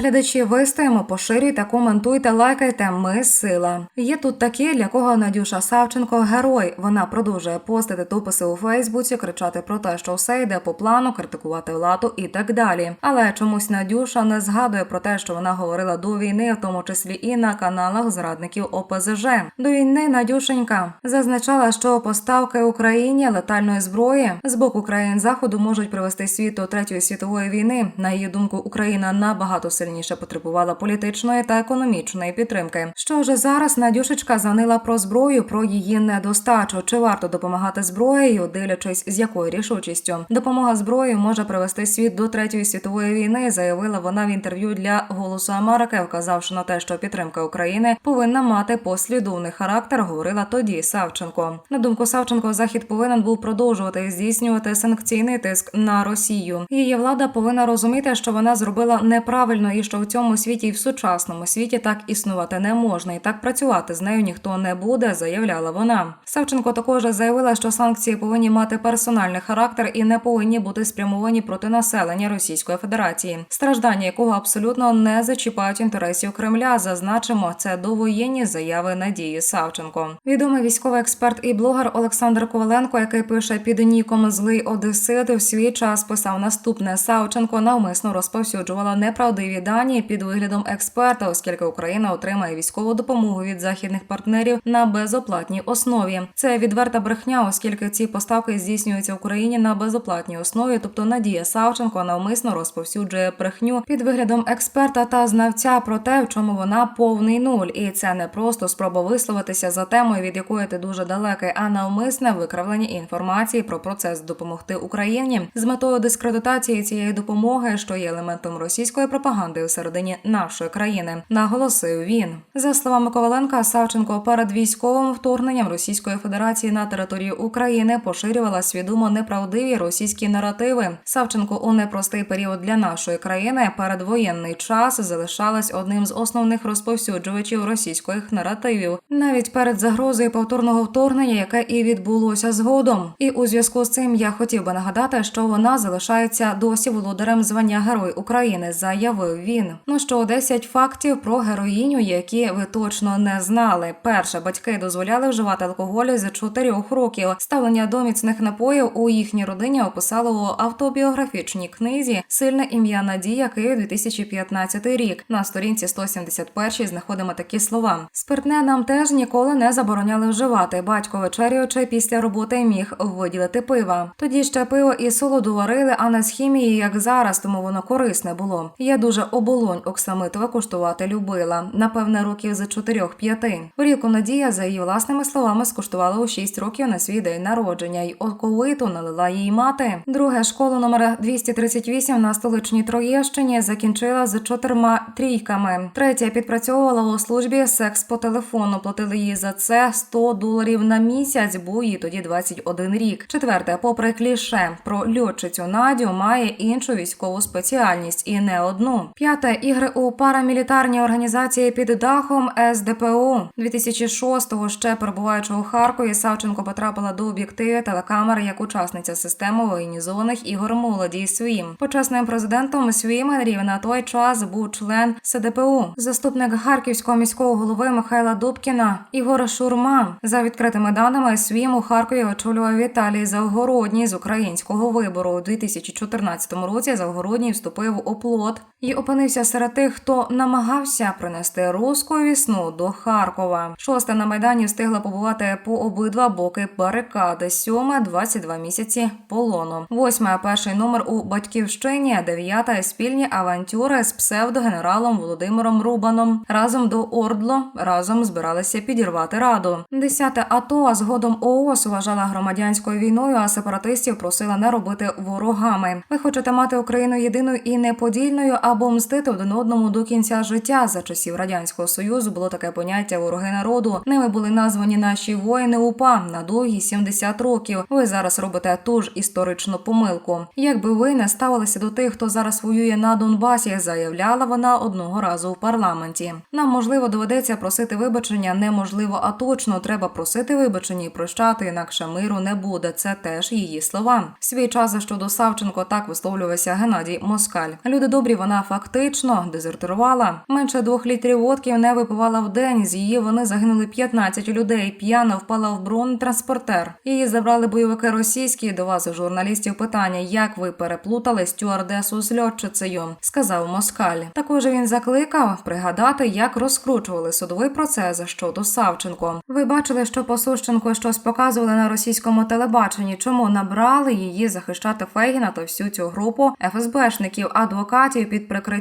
Глядачі вистоїмо, поширюйте, коментуйте, лайкайте. Ми сила. Є тут такі, для кого Надюша Савченко герой. Вона продовжує постити дописи у Фейсбуці, кричати про те, що все йде по плану, критикувати владу і так далі. Але чомусь Надюша не згадує про те, що вона говорила до війни, в тому числі і на каналах зрадників ОПЗЖ. До війни Надюшенька зазначала, що поставки Україні летальної зброї з боку країн заходу можуть привести світ до третьої світової війни. На її думку, Україна набагато сильніше потребувала політичної та економічної підтримки. Що ж зараз Надюшечка занила про зброю, про її недостачу. Чи варто допомагати зброєю, дивлячись з якою рішучістю допомога зброєю може привести світ до третьої світової війни, заявила вона в інтерв'ю для Голосу Америки, вказавши на те, що підтримка України повинна мати послідовний характер. Говорила тоді Савченко. На думку Савченко, захід повинен був продовжувати здійснювати санкційний тиск на Росію. Її влада повинна розуміти, що вона зробила неправильно і що в цьому світі і в сучасному світі так існувати не можна, і так працювати з нею ніхто не буде, заявляла вона. Савченко також заявила, що санкції повинні мати персональний характер і не повинні бути спрямовані проти населення Російської Федерації, страждання якого абсолютно не зачіпають інтересів Кремля. Зазначимо, це довоєнні заяви Надії Савченко. Відомий військовий експерт і блогер Олександр Коваленко, який пише під ніком Злий Одесит, в свій час писав наступне Савченко навмисно розповсюджувала неправдиві дані під виглядом експерта, оскільки Україна отримає військову допомогу від західних партнерів на безоплатній основі. Це відверта брехня, оскільки ці поставки здійснюються в Україні на безоплатній основі. Тобто Надія Савченко навмисно розповсюджує брехню під виглядом експерта та знавця про те, в чому вона повний нуль, і це не просто спроба висловитися за темою, від якої ти дуже далекий, а навмисне викривлення інформації про процес допомогти Україні з метою дискредитації цієї допомоги, що є елементом російської пропаганди у середині нашої країни, наголосив він. За словами Коваленка, Савченко перед військовим вторгненням Російської Федерації на територію України поширювала свідомо неправдиві російські наративи. Савченко у непростий період для нашої країни передвоєнний час залишалась одним з основних розповсюджувачів російських наративів, навіть перед загрозою повторного вторгнення, яке і відбулося згодом. І у зв'язку з цим я хотів би нагадати, що вона залишається досі володарем звання Герой України, заявив він. Ну що 10 фактів про героїню, які ви точно не знали. Перше, батьки дозволяли вживати алкоголь з 4 років. Ставлення до міцних напоїв у їхній родині описало у автобіографічній книзі Сильне ім'я Надія Київ 2015 рік. На сторінці 171 знаходимо такі слова: спиртне нам теж ніколи не забороняли вживати. Батько вечерюючи після роботи міг виділити пива. Тоді ще пиво і солоду варили, а не з хімії, як зараз, тому воно корисне було. Я дуже оболонь оксамитове куштувати любила. Напевне, років з 4-5. Горілку Надія, за її власними словами, скуштувала у 6 років на свій день народження, й оковиту налила її мати. Друге школу номер 238 на столичній Троєщині закінчила з чотирма трійками. Третя підпрацьовувала у службі секс по телефону. Платили їй за це 100 доларів на місяць, бо їй тоді 21 рік. Четверте, попри кліше про льотчицю Надю, має іншу військову спеціальність і не одну. П'яте ігри у парамілітарній організації під дахом СДПУ 2006-го, ще перебуваючи у Харкові, Савченко потрапила до об'єктивів телекамери як учасниця системи воєнізованих ігор молоді СВІМ. Почесним президентом СВІМ Генрів на той час був член СДПУ, заступник харківського міського голови Михайла Дубкіна Ігор Шурма. За відкритими даними СВІМ у Харкові очолював Віталій Завгородній з українського вибору у 2014 році. Завгородній вступив у оплот і опинився серед тих, хто намагався принести руську вісну до Харкова. Шосте на майдані встигла побувати по обидва боки барикади. Сьоме 22 місяці полону. Восьме перший номер у батьківщині. Дев'ята спільні авантюри з псевдогенералом Володимиром Рубаном. Разом до Ордло разом збиралися підірвати раду. Десяте АТО, а згодом ООС вважала громадянською війною, а сепаратистів просила не робити ворогами. Ви хочете мати Україну єдиною і неподільною або мстити один одному до кінця життя. За часів радянського союзу було таке поняття вороги народу. Ними були названі наші воїни УПА на довгі 70 років. Ви зараз робите ту ж історичну помилку. Якби ви не ставилися до тих, хто зараз воює на Донбасі, заявляла вона одного разу в парламенті. Нам можливо доведеться просити вибачення, неможливо, а точно треба просити вибачення і прощати, інакше миру не буде. Це теж її слова. Свій час щодо Савченко так висловлювався Геннадій Москаль. Люди добрі, вона факт фактично дезертирувала. Менше двох літрів водки не випивала в день. З її вони загинули 15 людей. П'яна впала в бронетранспортер. Її забрали бойовики російські. До вас журналістів питання, як ви переплутали стюардесу з льотчицею, сказав Москаль. Також він закликав пригадати, як розкручували судовий процес щодо Савченко. Ви бачили, що по Сущенко щось показували на російському телебаченні. Чому набрали її захищати Фейгіна та всю цю групу ФСБшників, адвокатів під прикриттям,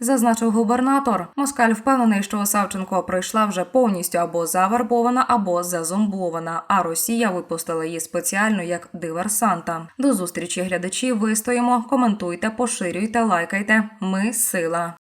зазначив губернатор. Москаль впевнений, що Савченко прийшла вже повністю або завербована, або зазомбована. А Росія випустила її спеціально як диверсанта. До зустрічі глядачі. Вистоїмо, коментуйте, поширюйте, лайкайте. Ми сила.